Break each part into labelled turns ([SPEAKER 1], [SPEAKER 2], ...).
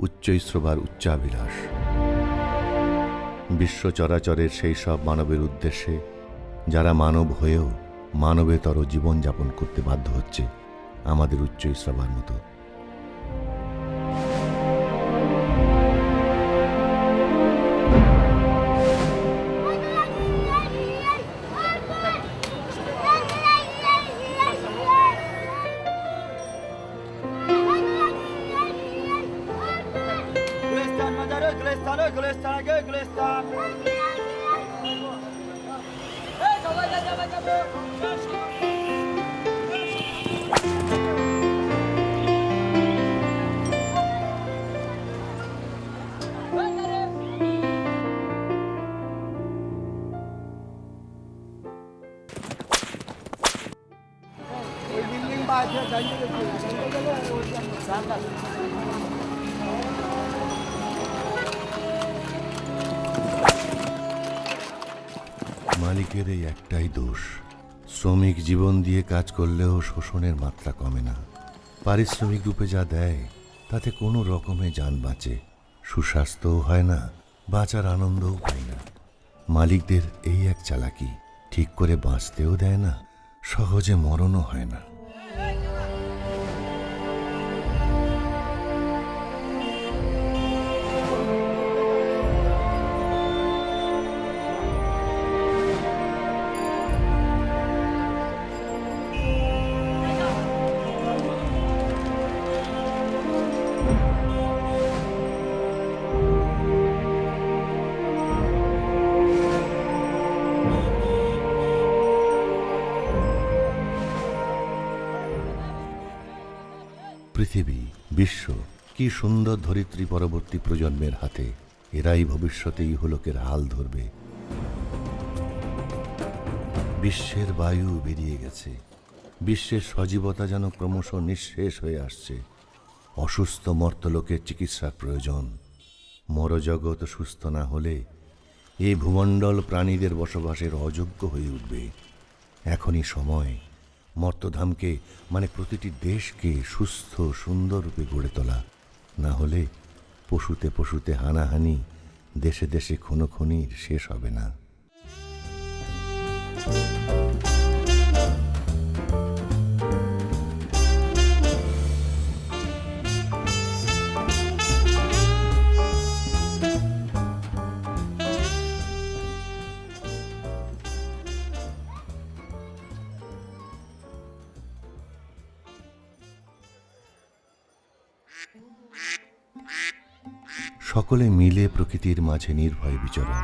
[SPEAKER 1] উচ্চৈশ্রবার উচ্চাভিলাষ। বিশ্ব চরাচরের সেই সব মানবের উদ্দেশ্যে যারা মানব হয়েও মানবেতর জীবনযাপন করতে বাধ্য হচ্ছে আমাদের উচ্চৈশ্রবার মতো। মালিকের এই একটাই দোষ, শ্রমিক জীবন দিয়ে কাজ করলেও শোষণের মাত্রা কমে না। পারিশ্রমিক রূপে যা দেয়, তাতে কোনো রকমে যান বাঁচে, সুস্বাস্থ্যও হয় না, বাঁচার আনন্দও পাই না। মালিকদের এই এক চালাকি ঠিক করে বাঁচতেও দেয় না, সহজে মরণও হয় না। পৃথিবী, বিশ্ব, কি সুন্দর ধরিত্রী পরবর্তী প্রজন্মের হাতে, এরাই ভবিষ্যতে ইহলোকের হাল ধরবে। বিশ্বের বায়ু বেরিয়ে গেছে। বিশ্বের সজীবতা যেন ক্রমশ নিঃশেষ হয়ে আসছে। অসুস্থ মর্তলোকের চিকিৎসার প্রয়োজন। মরজগৎ সুস্থ না হলে এই ভূমণ্ডল প্রাণীদের বসবাসের অযোগ্য হয়ে উঠবে। এখনই সময় মর্তধামকে মানে প্রতিটি দেশকে সুস্থ, সুন্দর রূপে গড়ে তোলা। না হলে পশুতে পশুতে হানাহানি, দেশে দেশে খুনোখুনির শেষ হবে না। সকলে মিলে প্রকৃতির মাঝে নির্ভয় বিচরণ।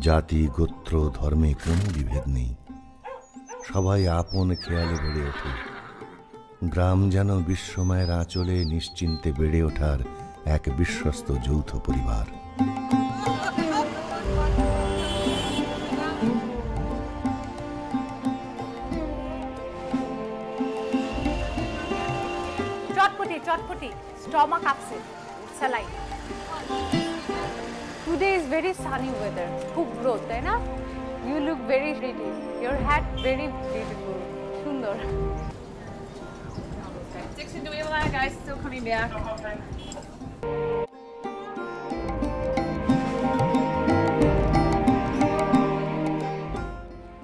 [SPEAKER 1] জাতি, গোত্র, ধর্মে কোনো বিভেদ নেই। সবাই আপন খেয়ালে বেড়ে ওঠে। গ্রাম যেন বিশ্বময়ের আঁচলে নিশ্চিন্তে বেড়ে ওঠার এক বিশ্বস্ত যৌথ পরিবার।
[SPEAKER 2] Chotpoti chotpoti, stomach upset. Saline today is very sunny weather খুব রোদ তাই না you look very pretty your hat very beautiful সুন্দর
[SPEAKER 3] Dixon, do we have a lot of guys still coming back?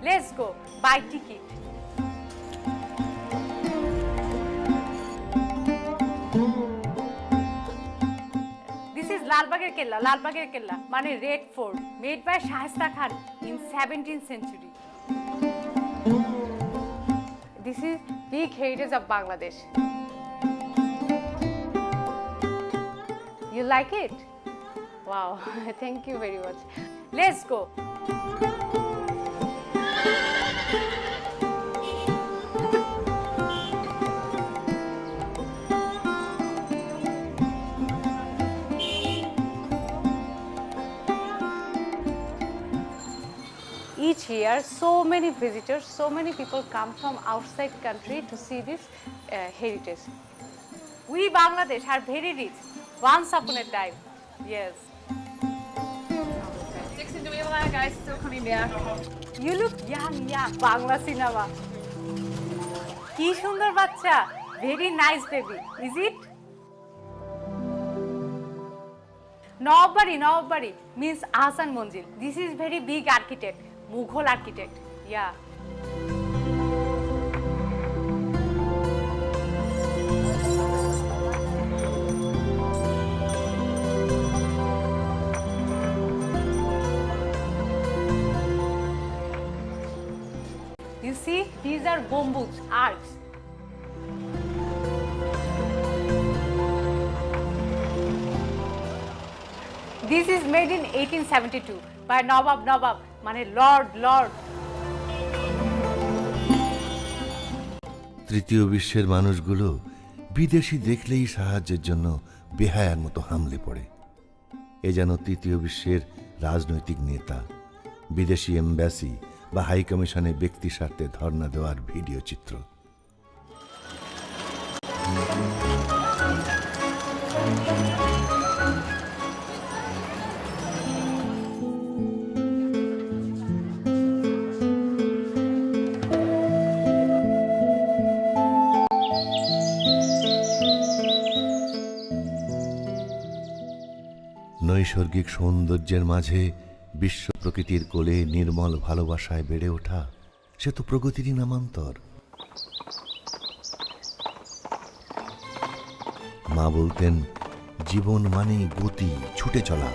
[SPEAKER 2] Let's go buy ticket লালবাগের কেল্লা লালবাগের কেল্লা মানে red fort made by Shaista Khan in seventeen century this is big heritage of Bangladesh You like it? Wow, thank you very much. Let's go. Year, so many visitors, so many people come from outside country to see this uh, heritage. We Bangladesh are very rich. Once upon a time, yes.
[SPEAKER 3] Do we have a lot of guys still coming back?
[SPEAKER 2] You look young, young. Bangla cinema. কি সুন্দর বাচ্চা very nice is it Nawabari, Nawabari means Ahsan Manzil. This is very big architect, Mughal architect. Yeah. You see, these are gombuds, arcs. This is made in 1872 by Nawab Nawab, মানে Lord Lord.
[SPEAKER 1] তৃতীয় বিশ্বের মানুষগুলো বিদেশি দেখলেই সাহায্যের জন্য বেহায়ার মতো হামলে পড়ে এ যেন তৃতীয় বিশ্বের রাজনৈতিক নেতা, বিদেশি এম্বাসি বা হাই কমিশনে ব্যক্তি স্বার্থে ধর্ণা দেওয়ার ভিডিও চিত্র নৈসর্গিক সৌন্দর্যের মাঝে বিশ্ব প্রকৃতির কোলে নির্মল ভালোবাসায় বেড়ে ওঠা, সে তো প্রগতিরই নামান্তর। মা বলতেন, জীবন মানেই গতি, ছুটে চলা।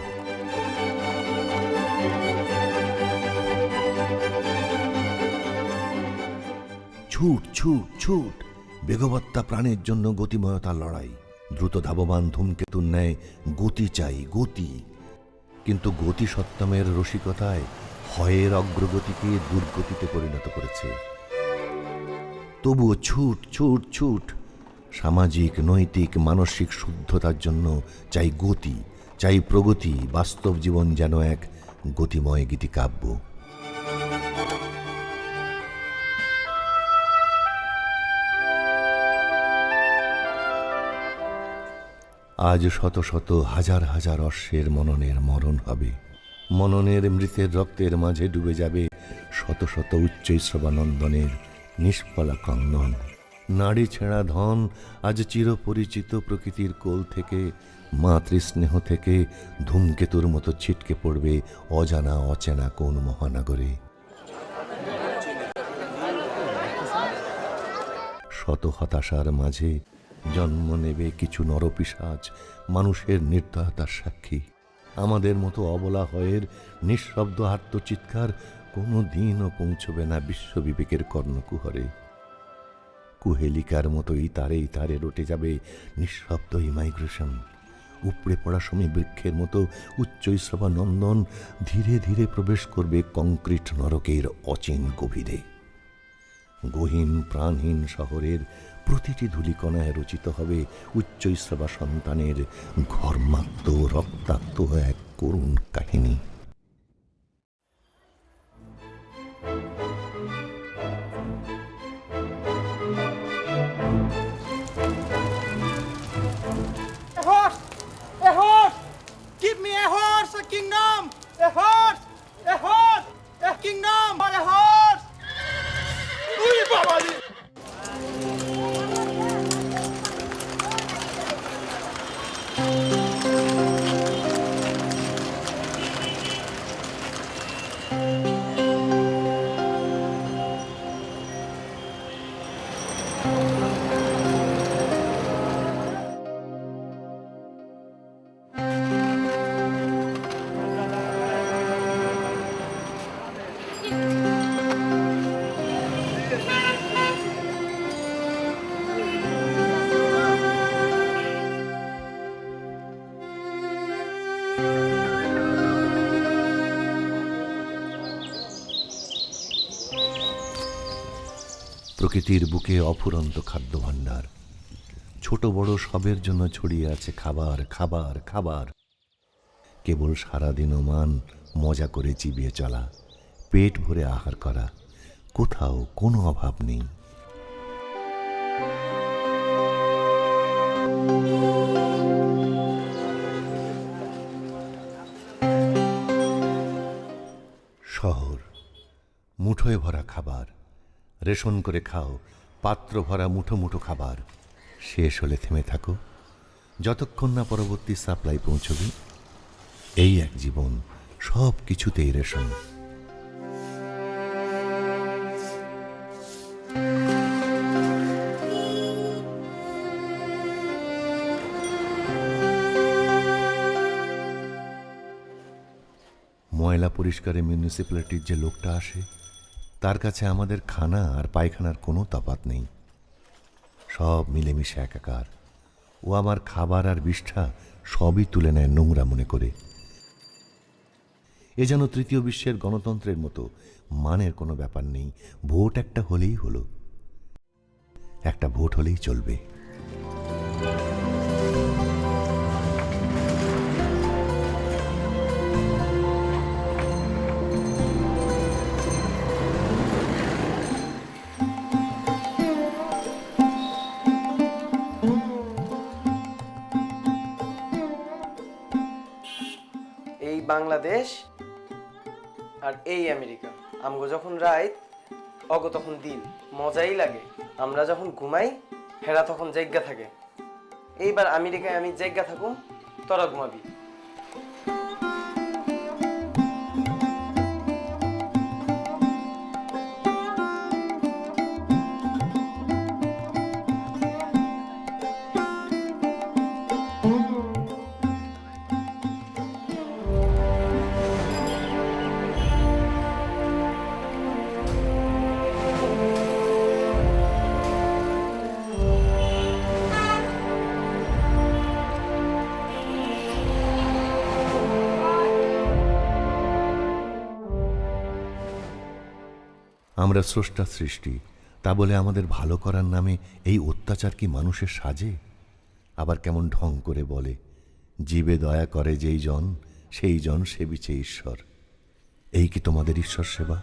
[SPEAKER 1] ছুট ছুট ছুট, বেগবত্তা প্রাণের জন্য গতিময়তার লড়াই। দ্রুত ধাবমান ধূমকেতুর ন্যায় গতি চাই, গতি। কিন্তু গতি সত্তমের রসিকতায় হয়ের অগ্রগতিকে দুর্গতিতে পরিণত করেছে। তবুও ছুট ছুট ছুট, সামাজিক, নৈতিক, মানসিক শুদ্ধতার জন্য চাই গতি, চাই প্রগতি, বাস্তব জীবন যেন এক গতিময় গীতিকাব্য। আজ শত শত হাজার হাজার অশ্বের মননের মরণ হবে। মননের মৃতের রক্তের মাঝে ডুবে যাবে শত শত উচ্চৈশ্রবানন্দনের নিষ্ফলা ক্রন্দন নাড়ি ছেঁড়া ধন আজ চিরপরিচিত প্রকৃতির কোল থেকে, মাতৃস্নেহ থেকে ধূমকেতুর মতো ছিটকে পড়বে অজানা অচেনা কোন মহানগরে। শত হতাশার মাঝে জন্ম নেবে কিছু নরপিসাজ, মানুষের নির্দয়তার সাক্ষী। আমাদের মতো অবলা হয়ের, নিঃশব্দ আত্মচিৎকার কোনো দিনও পৌঁছবে না বিশ্ববিবেকের কর্ণকুহরে। কুহেলিকার মতো ইতারে ইতারে রটে যাবে নিঃশব্দ ইমাইগ্রেশন। উপড়ে পড়া সমী বৃক্ষের মতো উচ্চৈশ্রবা নন্দন ধীরে ধীরে প্রবেশ করবে কংক্রিট নরকের অচিন গভীরে। গহীন প্রাণহীন শহরের প্রতিটি ধুলিকণায় রচিত হবে উচ্চ সেবা সন্তানের ঘর্মাক্ত, রক্তাক্ত এক করুণ কাহিনী।
[SPEAKER 4] Kingdom a horse a horse a kingdom
[SPEAKER 1] প্রকৃতির বুকে অফুরন্ত খাদ্য ভাণ্ডার ছোট বড় সবের জন্য ছড়িয়ে আছে খাবার খাবার খাবার। কেবল সারাদিন মান মজা করে চিবিয়ে চলা, পেট ভরে আহার করা, কোথাও কোনো অভাব নেই। শহর, মুঠোয় ভরা খাবার। রেশন করে খাও পাত্র ভরা মুঠো মুঠো খাবার। শেষ হলে থেমে থাকো। যতক্ষণ না পরবর্তী সাপ্লাই পৌঁছবে, এই এক জীবন সব কিছুতেই রেশন। ময়লা পরিষ্কারে মিউনিসিপ্যালিটির যে লোকটা আসে তার কাছে আমাদের খানা আর পায়খানার কোনো তফাত নেই। সব মিলেমিশে একাকার। ও আমার খাবার আর বিষ্ঠা সবই তুলে নেয় নোংরা মনে করে। এ যেন তৃতীয় বিশ্বের গণতন্ত্রের মতো মানের কোনো ব্যাপার নেই। ভোট একটা হলেই হলো। একটা ভোট হলেই চলবে।
[SPEAKER 5] বাংলাদেশ আর এই আমেরিকা। আমগো যখন রাইত, অগ তখন দিন। মজাই লাগে। আমরা যখন ঘুমাই, হেরা তখন জায়গা থাকে। এইবার আমেরিকায় আমি জায়গা থাকুম, তোরা ঘুমাবি।
[SPEAKER 1] আমরা স্রষ্টা সৃষ্টি, তা বলে আমাদের ভালো করার নামে এই অত্যাচার কি মানুষের সাজে? আবার কেমন ঢং করে বলে, জীবে দয়া করে যেই জন, সেই জন সেবিছে ঈশ্বর। এই কি তোমাদের ঈশ্বর সেবা?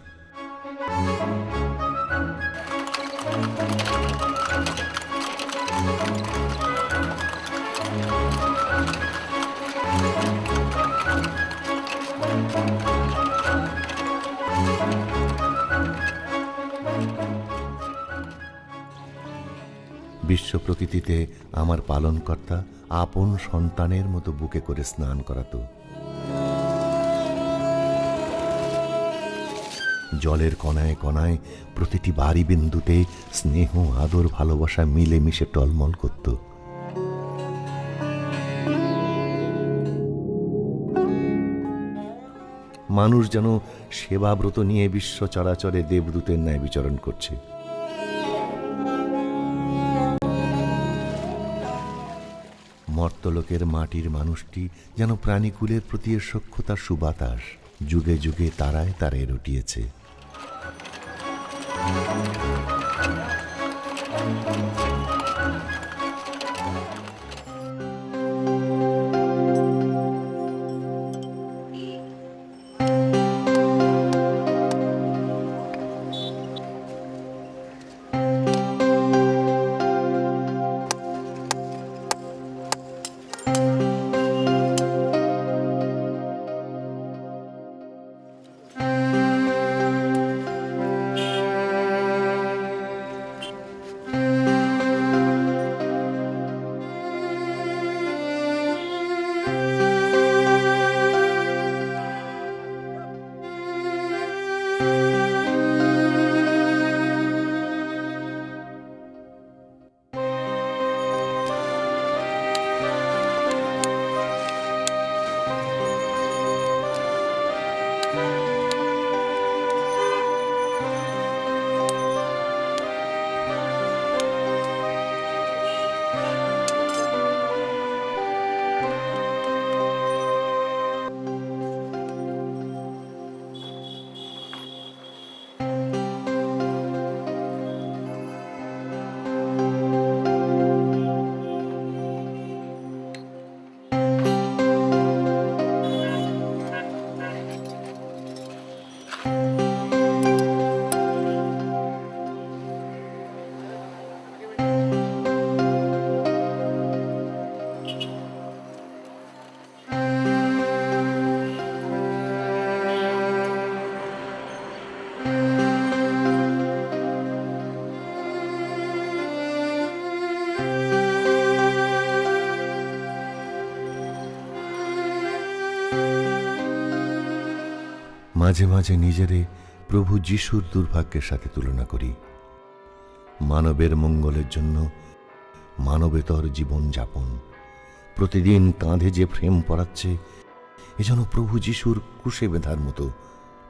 [SPEAKER 1] বিশ্ব প্রকৃতিতে আমার পালনকর্তা আপন সন্তানের মতো বুকে করে স্নান করাতো। জলের কণায় কণায় প্রতিটি বাড়ি বিন্দুতে স্নেহ, আদর, ভালোবাসা মিলে মিশে টলমল করত। মানুষ যেন সেবাব্রত নিয়ে বিশ্ব চরাচরে দেবদূতের ন্যায় বিচরণ করছে। মর্তলোকের মাটির মানুষটি যেন প্রাণীকুলের প্রতি এর সক্ষতার সুবাতাস। যুগে যুগে তারায় তারে রটিয়েছে। মাঝে মাঝে নিজেরে প্রভু যিশুর দুর্ভাগ্যের সাথে তুলনা করি। মানবের মঙ্গলের জন্য মানবেতর জীবন যাপন। প্রতিদিন কাঁধে যে ফ্রেম পড়াচ্ছে এ যেন প্রভু যিশুর কুশে বেঁধার মতো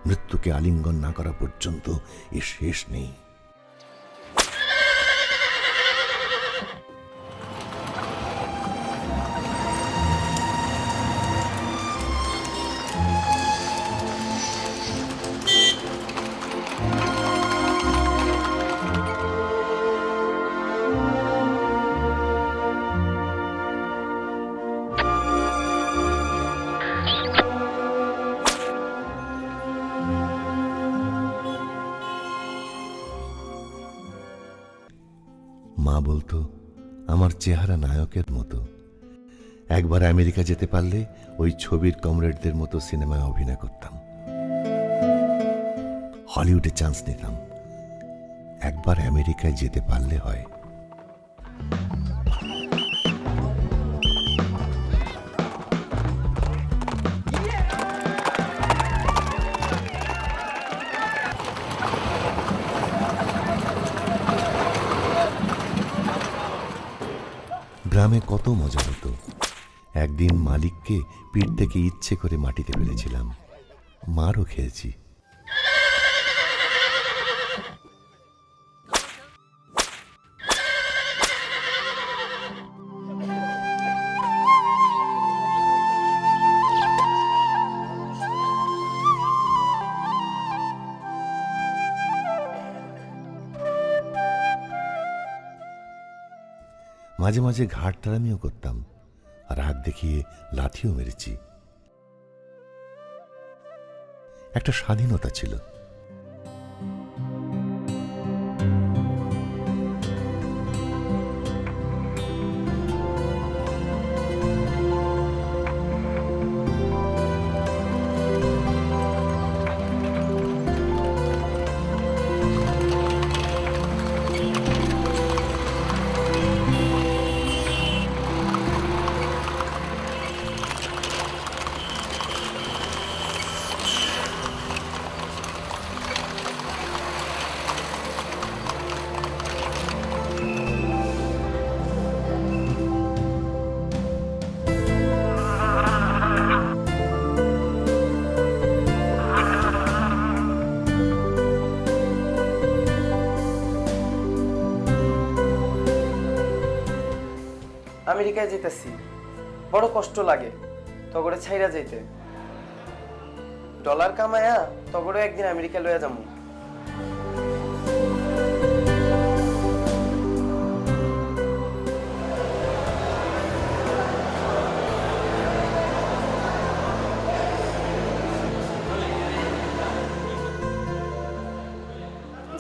[SPEAKER 1] মৃত্যুকে আলিঙ্গন না করা পর্যন্ত এ শেষ নেই। বলতো, আমার চেহারা নায়কের মতো। একবার আমেরিকা যেতে পারলে ওই ছবির কমরেডদের মতো সিনেমায় অভিনয় করতাম। হলিউডে চান্স নিতাম। একবার আমেরিকায় যেতে পারলে হয়। মালিককে পিঠ থেকে ইচ্ছে করে মাটিতে ফেলেছিলাম। মারও খেয়েছি। মাঝে মাঝে ঘাট তাড়ামিও করতাম। দেখিয়ে লাঠিও মেরেছি। একটা স্বাধীনতা ছিল।
[SPEAKER 5] আমেরিকায় যেতেছি। বড় কষ্ট লাগে তগরে ছাইরা যাইতে। ডলার কামায়া তগরে একদিন আমেরিকা লইয়া যাব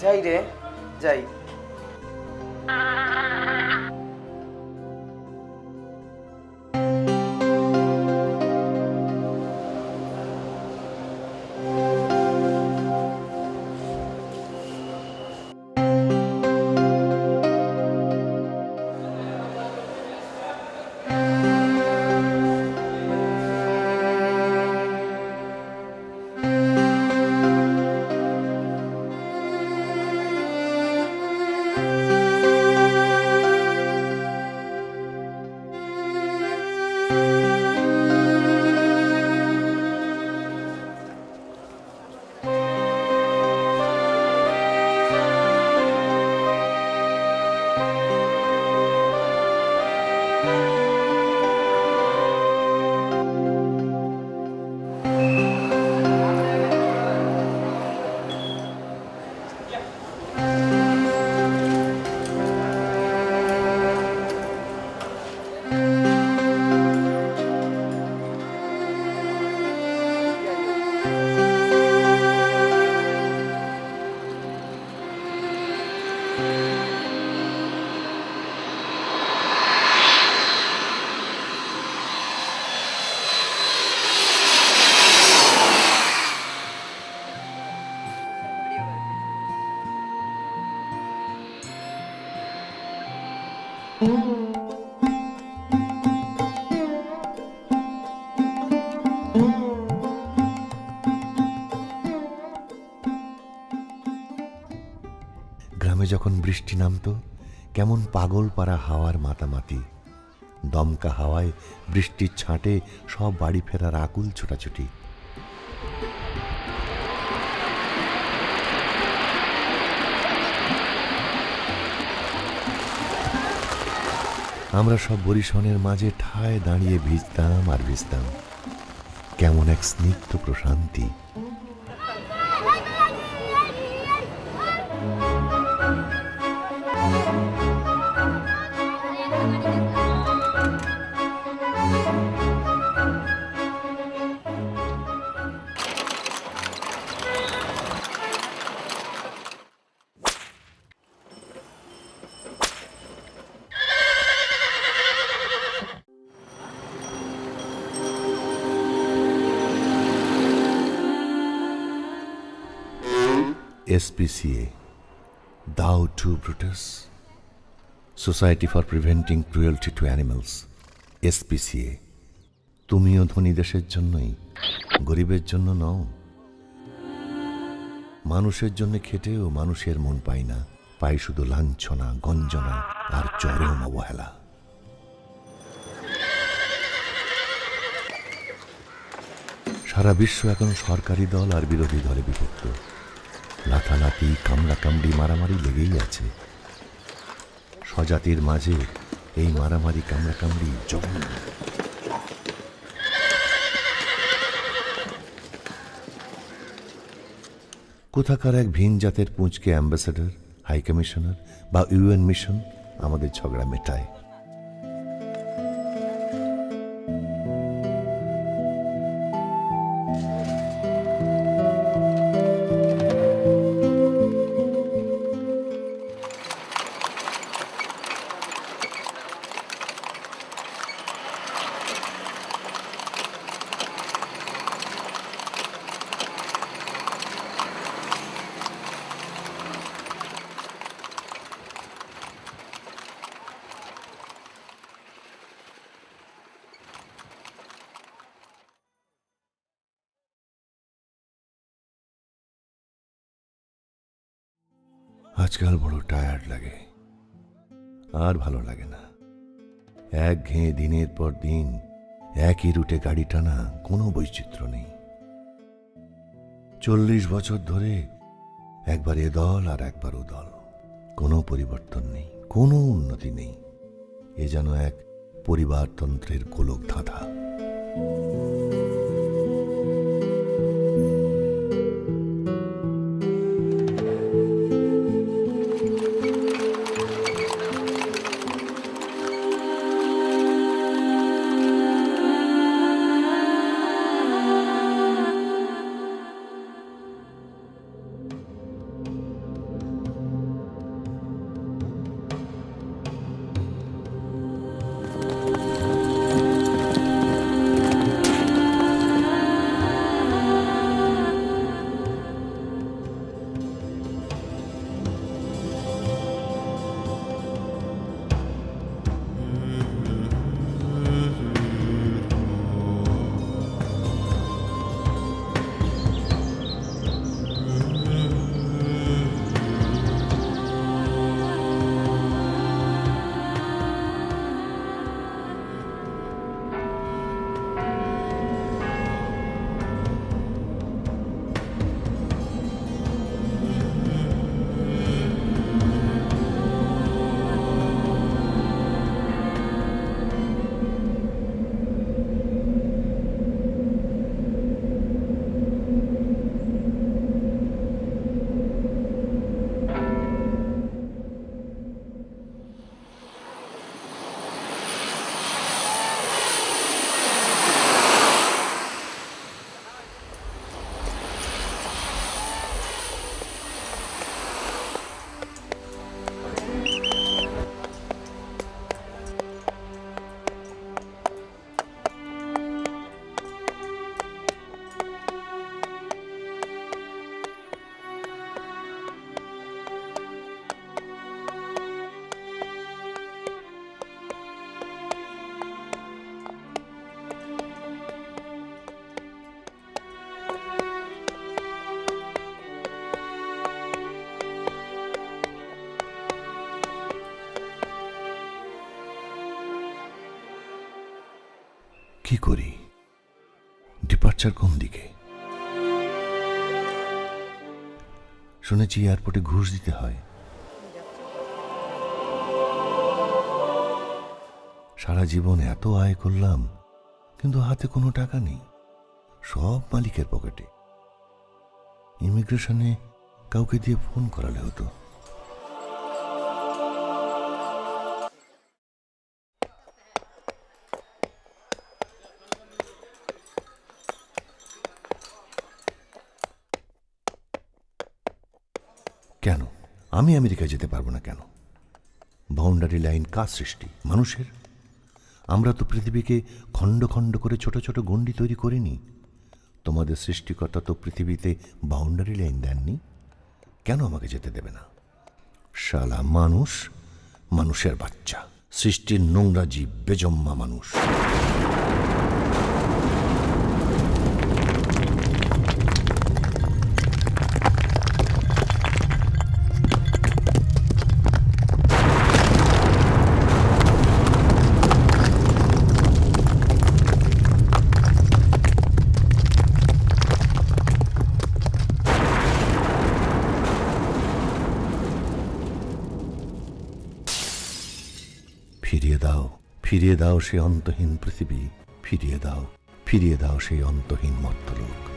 [SPEAKER 5] যাই রে।
[SPEAKER 1] প্রথমে যখন বৃষ্টি নামতো, কেমন পাগল পাড়া হাওয়ার মাতামাতি। দমকা হাওয়ায় বৃষ্টির ছাঁটে সব বাড়ি ফেরার আকুল ছোটাছুটি। আমরা সব বরিশনের মাঝে ঠায় দাঁড়িয়ে ভিজতাম আর ভিজতাম। কেমন এক স্নিগ্ধ প্রশান্তি। SPCA, Thou Too Brutus, Society for Preventing Cruelty to Animals, SPCA, তুমিও ধনী দেশের জন্যই গরিবের জন্য নও। মানুষের জন্য খেটেও মানুষের মন পাই না পাই শুধু লাঞ্ছনা গঞ্জনা আর চরম অবহেলা। সারা বিশ্ব এখন সরকারি দল আর বিরোধী দলে বিভক্ত। লাথালাতি কামড়াকামড়ি, মারামারি লেগেই আছে। স্বজাতির মাঝে এই মারামারি, কামড়াকামড়ি জঘন্য। কোথাকার এক ভিন জাতের পুঁচকে অ্যাম্বাসেডর, হাই কমিশনার বা ইউএন মিশন আমাদের ঝগড়া মেটায়। আজকাল বড় টায়ার্ড লাগে। আর ভালো লাগে না। এক ঘেয়ে দিনের পর দিন, একই রুটে গাড়ি টানা কোনো বৈচিত্র্য নেই। চল্লিশ বছর ধরে একবার এ দল আর একবার ও দল। কোনো পরিবর্তন নেই, কোনো উন্নতি নেই। এ যেন এক পরিবারতন্ত্রের গোলক ধাঁধা কি করি? ডিপার্চার কোন দিকে? শুনেছি এয়ারপোর্টে ঘুষ দিতে হয়। সারা জীবন এত আয় করলাম, কিন্তু হাতে কোনো টাকা নেই। সব মালিকের পকেটে। ইমিগ্রেশনে কাউকে দিয়ে ফোন করালে হতো। আমি আমেরিকা যেতে পারব না কেন? বাউন্ডারি লাইন কার সৃষ্টি? মানুষের? আমরা তো পৃথিবীকে খণ্ড খণ্ড করে ছোট ছোট গণ্ডি তৈরি করিনি। তোমাদের সৃষ্টিকর্তা তো পৃথিবীতে বাউন্ডারি লাইন দেননি। কেন আমাকে যেতে দেবে না? শালা মানুষ, মানুষের বাচ্চা। সৃষ্টির নোংরা জীব, বেজম্মা মানুষ। ফিরিয়ে দাও সেই অন্তহীন পৃথিবী ফিরিয়ে দাও ফিরিয়ে দাও সেই অন্তহীন মর্তলোক